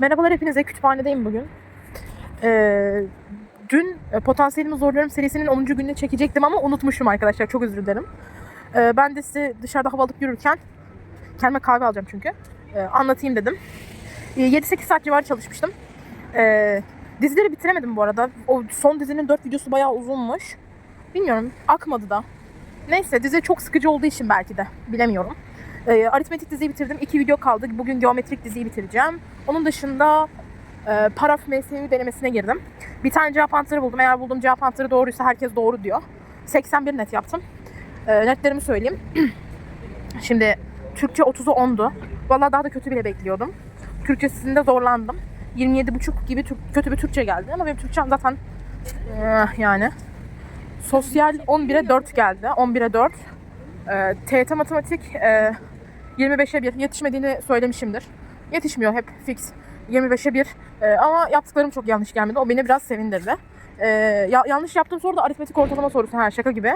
Merhabalar hepinize. Kütüphanedeyim bugün. Ee, dün e, Potansiyelimi Zorluyorum serisinin 10. gününü çekecektim ama unutmuşum arkadaşlar. Çok özür dilerim. Ee, ben de size dışarıda hava alıp yürürken kendime kahve alacağım çünkü. Ee, anlatayım dedim. Ee, 7-8 saat civarı çalışmıştım. Ee, dizileri bitiremedim bu arada. O son dizinin 4 videosu bayağı uzunmuş. Bilmiyorum. Akmadı da. Neyse dizi çok sıkıcı olduğu için belki de. Bilemiyorum. Ee, aritmetik diziyi bitirdim. İki video kaldı. Bugün geometrik diziyi bitireceğim. Onun dışında e, paraf MSU denemesine girdim. Bir tane cevap anahtarı buldum. Eğer bulduğum cevap anahtarı doğruysa herkes doğru diyor. 81 net yaptım. E, netlerimi söyleyeyim. Şimdi Türkçe 30'u 10'du. Vallahi daha da kötü bile bekliyordum. Türkçesinde zorlandım. 27,5 gibi Türk- kötü bir Türkçe geldi ama benim Türkçem zaten eh, yani. Sosyal 11'e 4 geldi. 11'e 4. E, TYT matematik e, 25'e 1 yetişmediğini söylemişimdir. Yetişmiyor hep fix 25'e 1 Ee, ama yaptıklarım çok yanlış gelmedi. O beni biraz sevindirdi. Ee, ya- yanlış yaptığım soru da aritmetik ortalama sorusu. Ha şaka gibi.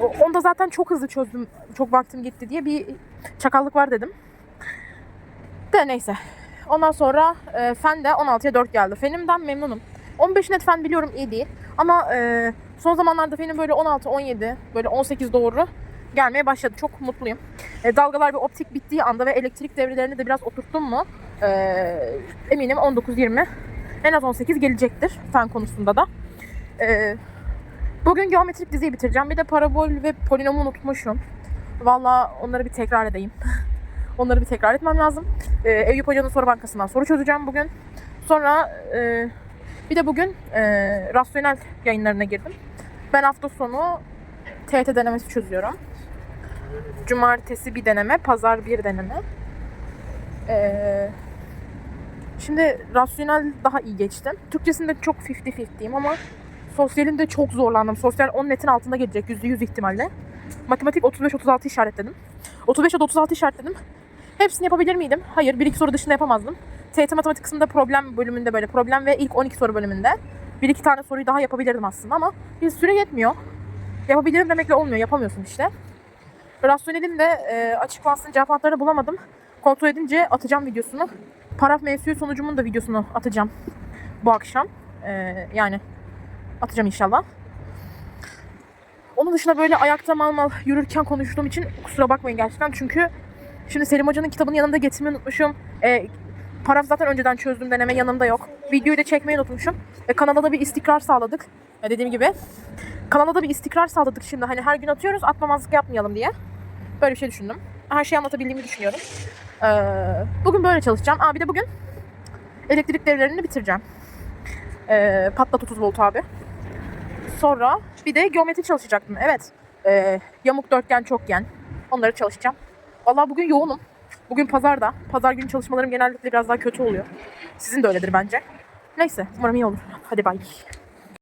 O- Onu da zaten çok hızlı çözdüm. Çok vaktim gitti diye bir çakallık var dedim. De neyse. Ondan sonra e, fen de 16'ya 4 geldi. Fenimden memnunum. 15 net fen biliyorum iyi değil. Ama e, son zamanlarda fenim böyle 16, 17, böyle 18 doğru gelmeye başladı. Çok mutluyum. E, dalgalar ve optik bittiği anda ve elektrik devrelerini de biraz oturttum mu e, eminim 19-20 en az 18 gelecektir fen konusunda da. E, bugün geometrik diziyi bitireceğim. Bir de parabol ve polinomu unutmuşum. Valla onları bir tekrar edeyim. onları bir tekrar etmem lazım. E, Eyüp Hoca'nın soru bankasından soru çözeceğim bugün. Sonra e, bir de bugün e, rasyonel yayınlarına girdim. Ben hafta sonu TET denemesi çözüyorum. Cumartesi bir deneme, pazar bir deneme. Ee, şimdi rasyonel daha iyi geçtim. Türkçesinde çok 50-50'yim ama sosyalinde çok zorlandım. Sosyal 10 netin altında gelecek %100 ihtimalle. Matematik 35-36 işaretledim. 35 ya da 36 işaretledim. Hepsini yapabilir miydim? Hayır. Bir iki soru dışında yapamazdım. TYT matematik kısmında problem bölümünde böyle problem ve ilk 12 soru bölümünde bir iki tane soruyu daha yapabilirdim aslında ama bir süre yetmiyor. Yapabilirim demekle olmuyor. Yapamıyorsun işte. Rasyonelin de e, açıklansın cevap anahtarını bulamadım. Kontrol edince atacağım videosunu. Paraf MSU sonucumun da videosunu atacağım bu akşam. E, yani atacağım inşallah. Onun dışında böyle ayakta mal mal yürürken konuştuğum için kusura bakmayın gerçekten. Çünkü şimdi Selim Hoca'nın kitabını yanımda getirmeyi unutmuşum. E, paraf zaten önceden çözdüm deneme yanımda yok. Videoyu da çekmeyi unutmuşum. E, kanala da bir istikrar sağladık. E, dediğim gibi. Kanala da bir istikrar sağladık şimdi. Hani her gün atıyoruz atmamazlık yapmayalım diye. Böyle bir şey düşündüm. Her şeyi anlatabildiğimi düşünüyorum. Ee, bugün böyle çalışacağım. Aa bir de bugün elektrik devlerini bitireceğim. Ee, patlat 30 volt abi. Sonra bir de geometri çalışacaktım. Evet. Ee, yamuk dörtgen çokgen. Onları çalışacağım. Vallahi bugün yoğunum. Bugün pazarda. Pazar günü çalışmalarım genellikle biraz daha kötü oluyor. Sizin de öyledir bence. Neyse umarım iyi olur. Hadi bay.